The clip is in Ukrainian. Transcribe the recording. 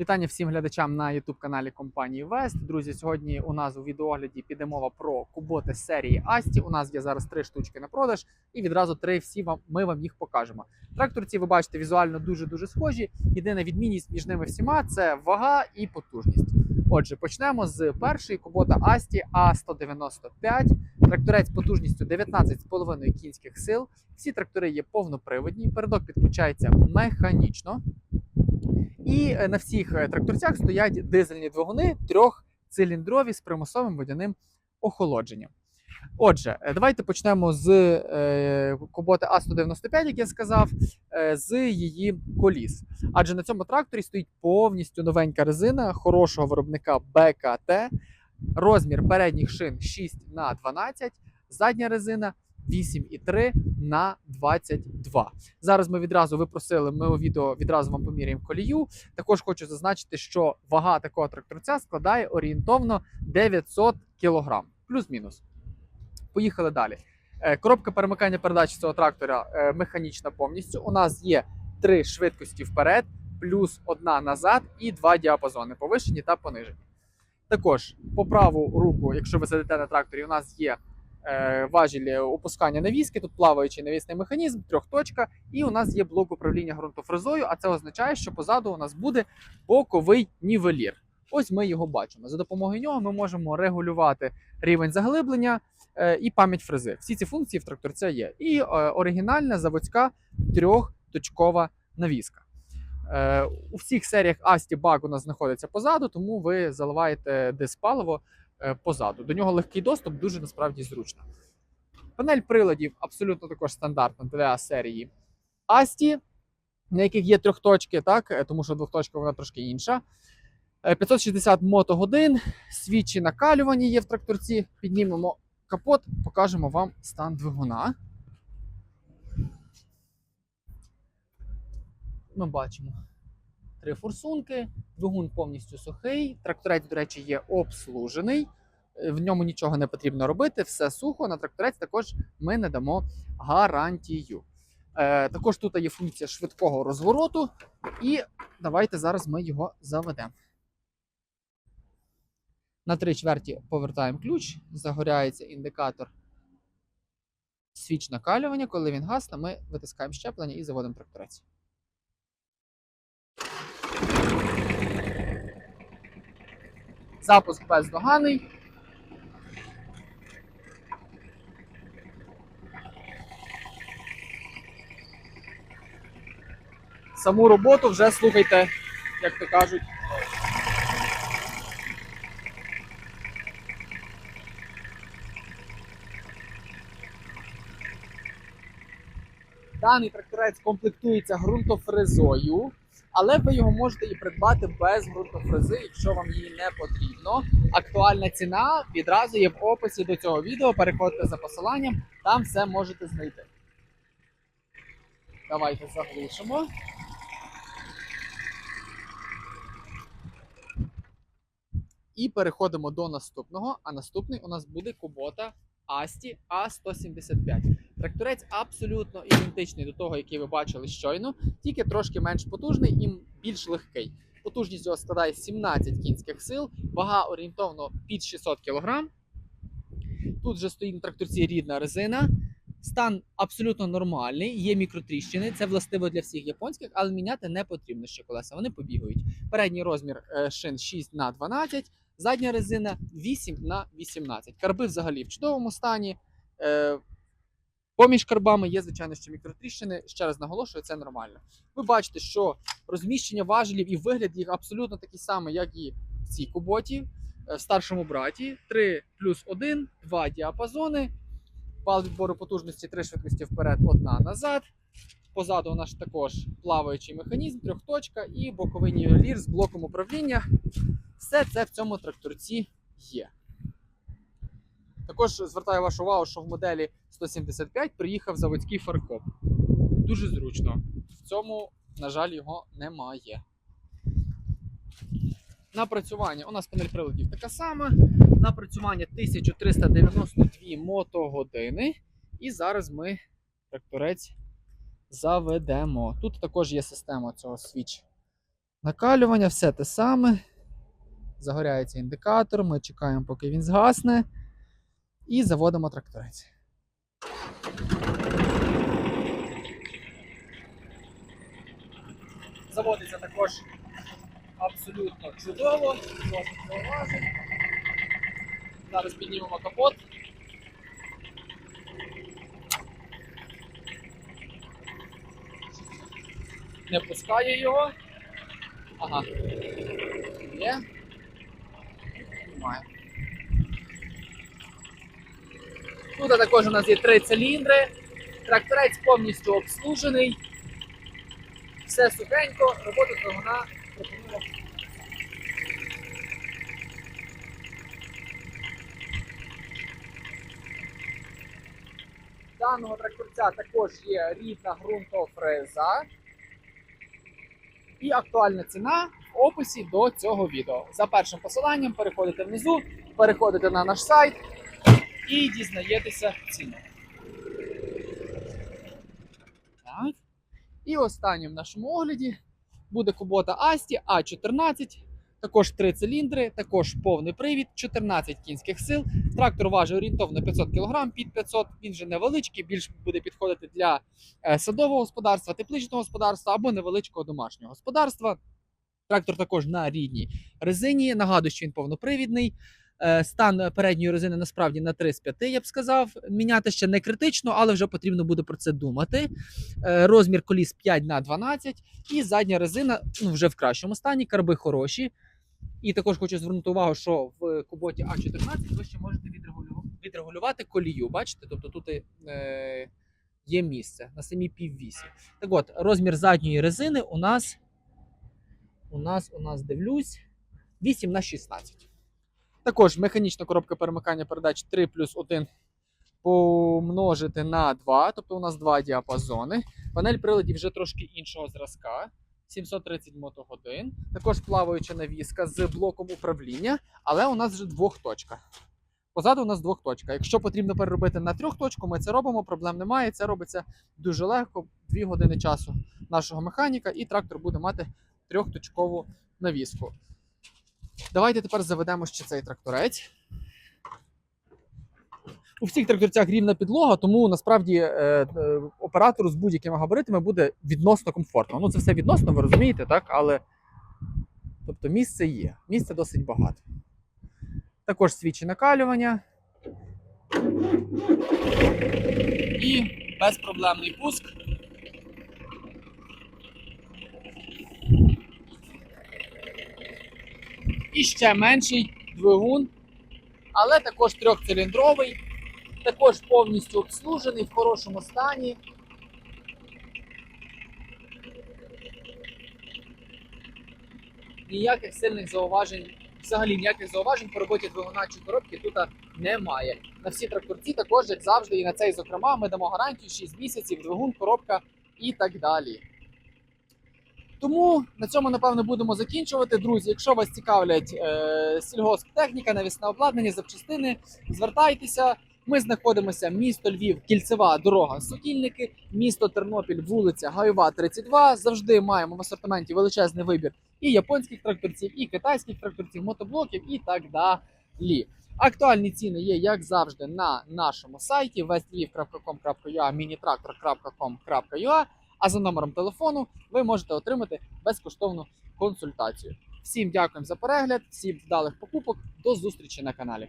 Вітання всім глядачам на youtube каналі компанії Вест. Друзі, сьогодні у нас у відеогляді піде мова про куботи серії Асті. У нас є зараз три штучки на продаж, і відразу три всі вам ми вам їх покажемо. Тракторці, ви бачите, візуально дуже дуже схожі. Єдина відмінність між ними всіма це вага і потужність. Отже, почнемо з першої кубота Асті А195. Тракторець потужністю 19,5 кінських сил. Всі трактори є повноприводні. Передок підключається механічно. І е, на всіх е, тракторцях стоять дизельні двигуни трьохциліндрові з примусовим водяним охолодженням. Отже, е, давайте почнемо з е, Куботи А195, як я сказав, е, з її коліс. Адже на цьому тракторі стоїть повністю новенька резина хорошого виробника БКТ. Розмір передніх шин 6 на 12, задня резина 8,3 на 22. Зараз ми відразу ви просили, ми у відео відразу вам поміряємо колію. Також хочу зазначити, що вага такого тракторця складає орієнтовно 900 кг, плюс-мінус. Поїхали далі. Е, Коробка перемикання передач цього трактора е, механічна повністю. У нас є три швидкості вперед, плюс одна назад і два діапазони повишені та понижені. Також по праву руку, якщо ви сидите на тракторі, у нас є важіль опускання навіски, тут плаваючий навісний механізм, трьохточка, і у нас є блок управління ґрунтофрезою, а це означає, що позаду у нас буде боковий нівелір. Ось ми його бачимо. За допомогою нього ми можемо регулювати рівень заглиблення е, і пам'ять фрези. Всі ці функції в тракторця є. І е, оригінальна заводська трьохточкова навіска. Е, у всіх серіях Асті бак у нас знаходиться позаду, тому ви заливаєте диспаливо е, позаду. До нього легкий доступ, дуже насправді зручно. Панель приладів абсолютно також стандартна для серії Асті, на яких є трьохточки, так, е, тому що двохточка вона трошки інша. Е, 560 мотогодин, свічі накалювані є в тракторці. Піднімемо капот, покажемо вам стан двигуна. Ми бачимо три форсунки, двигун повністю сухий. Тракторець, до речі, є обслужений. Е, В ньому нічого не потрібно робити, все сухо. На тракторець також ми не дамо гарантію. Е, також тут є функція швидкого розвороту, і давайте зараз ми його заведемо. На три чверті повертаємо ключ, загоряється індикатор свіч накалювання. Коли він гасне, ми витискаємо щеплення і заводимо тракторець. Запуск бездоганий. Саму роботу вже слухайте, як то кажуть. Даний тракторець комплектується ґрунтофрезою, але ви його можете і придбати без ґрунтофрези, якщо вам її не потрібно. Актуальна ціна відразу є в описі до цього відео. Переходьте за посиланням, там все можете знайти. Давайте заглушимо. І переходимо до наступного. А наступний у нас буде Кубота Асті А175. Тракторець абсолютно ідентичний до того, який ви бачили щойно, тільки трошки менш потужний і більш легкий. Потужність його складає 17 кінських сил, вага орієнтовно під 600 кг. Тут вже стоїть на тракторці рідна резина. Стан абсолютно нормальний, є мікротріщини. Це властиво для всіх японських, але міняти не потрібно ще колеса. Вони побігають. Передній розмір е, шин 6 на 12, задня резина 8 на 18. Карби взагалі в чудовому стані. Поміж карбами є, звичайно, ще мікротріщини. Ще раз наголошую, це нормально. Ви бачите, що розміщення важелів і вигляд їх абсолютно такий самий, як і в цій куботі, е, в старшому браті. 3 плюс 1, 2 діапазони. Пал відбору потужності, 3 швидкості вперед, одна назад. Позаду у нас також плаваючий механізм, трьохточка і боковий нівелір з блоком управління. Все це в цьому тракторці є. Також звертаю вашу увагу, що в моделі 175 приїхав заводський фаркоп. Дуже зручно. В цьому, на жаль, його немає. Напрацювання. У нас панель приладів така сама. Напрацювання 1392 мотогодини. І зараз ми тракторець заведемо. Тут також є система цього свіч Накалювання, все те саме. Загоряється індикатор, ми чекаємо, поки він згасне. І заводимо тракторець. Заводиться також абсолютно чудово. Зараз піднімемо капот. Не пускає його. Ага. Є. Немає. Тут також у нас є три циліндри. Тракторець повністю обслужений. Все сухенько, роботу двигуна пропонуємо. Даного тракторця також є рідна ґрунтофреза. І актуальна ціна в описі до цього відео. За першим посиланням переходите внизу, переходите на наш сайт і дізнаєтеся ціну. Так. І останнім в нашому огляді буде кубота Асті А14. Також три циліндри, також повний привід, 14 кінських сил. Трактор важить орієнтовно 500 кг, під 500. Він же невеличкий, більш буде підходити для е, садового господарства, тепличного господарства або невеличкого домашнього господарства. Трактор також на рідній резині. Нагадую, що він повнопривідний. Е, Стан передньої резини насправді на 3 з 5, я б сказав. Міняти ще не критично, але вже потрібно буде про це думати. Е, Розмір коліс 5 на 12 і задня резина ну, вже в кращому стані, карби хороші. І також хочу звернути увагу, що в куботі А14 ви ще можете відрегулювати колію. Бачите? Тобто тут е, є місце на самій піввісі. Так от, розмір задньої резини у нас, у нас, у нас дивлюсь, 8 на 16. Також механічна коробка перемикання передач 3 плюс 1 помножити на 2, тобто у нас два діапазони. Панель приладів вже трошки іншого зразка. 730 мотогодин. Також плаваюча навіска з блоком управління, але у нас вже двохточка. Позаду у нас двохточка. Якщо потрібно переробити на трьохточку, ми це робимо, проблем немає. Це робиться дуже легко, 2 години часу нашого механіка, і трактор буде мати трьохточкову навіску. Давайте тепер заведемо ще цей тракторець. У всіх тракторцях рівна підлога, тому насправді е, е, оператору з будь-якими габаритами буде відносно комфортно. Ну, це все відносно, ви розумієте, так? Але тобто місце є, місця досить багато. Також свічі накалювання. І безпроблемний пуск. І ще менший двигун, але також трьохциліндровий, також повністю обслужений в хорошому стані. Ніяких сильних зауважень, взагалі ніяких зауважень по роботі двигуна чи коробки тут немає. На всі тракторці також, як завжди, і на цей, зокрема, ми дамо гарантію 6 місяців, двигун, коробка і так далі. Тому на цьому, напевно, будемо закінчувати. Друзі, якщо вас цікавлять е, сільгосптехніка, навісне обладнання, запчастини, звертайтеся. Ми знаходимося місто Львів, кільцева дорога Сокільники, місто Тернопіль, вулиця Гайова, 32. Завжди маємо в асортименті величезний вибір і японських тракторців, і китайських тракторців, мотоблоків і так далі. Актуальні ціни є, як завжди, на нашому сайті westlviv.com.ua, minitractor.com.ua, а за номером телефону ви можете отримати безкоштовну консультацію. Всім дякуємо за перегляд, всім вдалих покупок. До зустрічі на каналі.